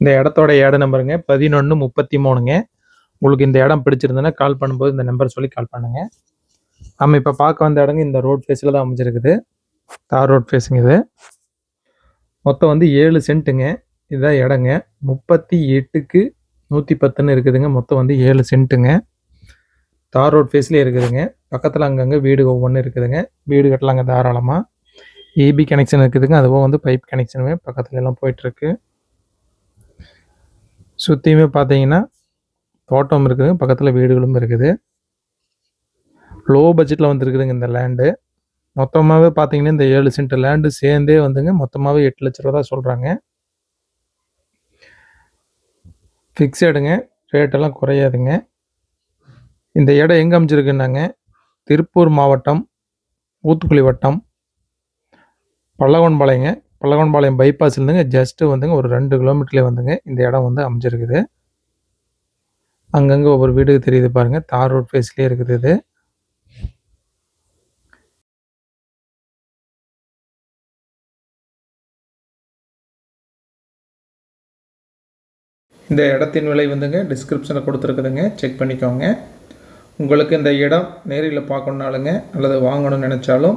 இந்த இடத்தோட ஏட நம்பருங்க. பதினொன்று முப்பத்தி மூணுங்க உங்களுக்கு இந்த இடம் பிடிச்சிருந்ததுன்னா கால் பண்ணும்போது இந்த நம்பர் சொல்லி கால் பண்ணுங்க. நம்ம இப்போ பார்க்க வந்த இடங்க இந்த ரோட் ஃபேஸில் தான் அமைஞ்சிருக்குது. தார் ரோட் ஃபேஸுங்க இது. மொத்தம் வந்து ஏழு சென்ட்டுங்க. இதுதான் இடங்க. முப்பத்தி எட்டுக்கு நூற்றி பத்துன்னு இருக்குதுங்க. மொத்தம் வந்து ஏழு சென்ட்டுங்க. தார் ரோட் ஃபேஸ்லேயே இருக்குதுங்க. பக்கத்தில் அங்கங்கே வீடு ஒவ்வொன்று இருக்குதுங்க. வீடு கட்டலாங்க தாராளமாக ஏபி கனெக்ஷன் இருக்குதுங்க. அதுவும் வந்து பைப் கனெக்ஷனுமே பக்கத்துல எல்லாம் போயிட்டுருக்கு சுற்றியுமே பார்த்தீங்கன்னா தோட்டம் இருக்குது பக்கத்தில் வீடுகளும் இருக்குது. லோ பட்ஜெட்டில் வந்துருக்குதுங்க இந்த லேண்டு மொத்தமாகவே பார்த்தீங்கன்னா இந்த ஏழு சென்ட் லேண்டு சேர்ந்தே வந்துங்க மொத்தமாகவே எட்டு லட்ச ரூபா தான் சொல்கிறாங்க ஃபிக்ஸடுங்க ரேட்டெல்லாம் குறையாதுங்க. இந்த இடம் எங்கே அமைச்சிருக்குன்னாங்க திருப்பூர் மாவட்டம் ஊத்துக்குழி வட்டம் பல்லவன்பாளையங்க பல்லவன்பாளையம் பைபாஸ்லேருந்துங்க ஜஸ்ட்டு வந்துங்க ஒரு ரெண்டு கிலோமீட்டர்லேயே வந்துங்க இந்த இடம் வந்து அமைஞ்சிருக்குது. அங்கங்கே ஒவ்வொரு வீடு தெரியுது பாருங்கள் தார் ரோட் ஃபேஸ்லேயே இருக்குது இது. இந்த இடத்தின் விலை வந்துங்க டிஸ்கிரிப்ஷனில் கொடுத்துருக்குதுங்க செக் பண்ணிக்கோங்க. உங்களுக்கு இந்த இடம் நேரில் பார்க்கணுனாலுங்க அல்லது வாங்கணும்னு நினச்சாலும்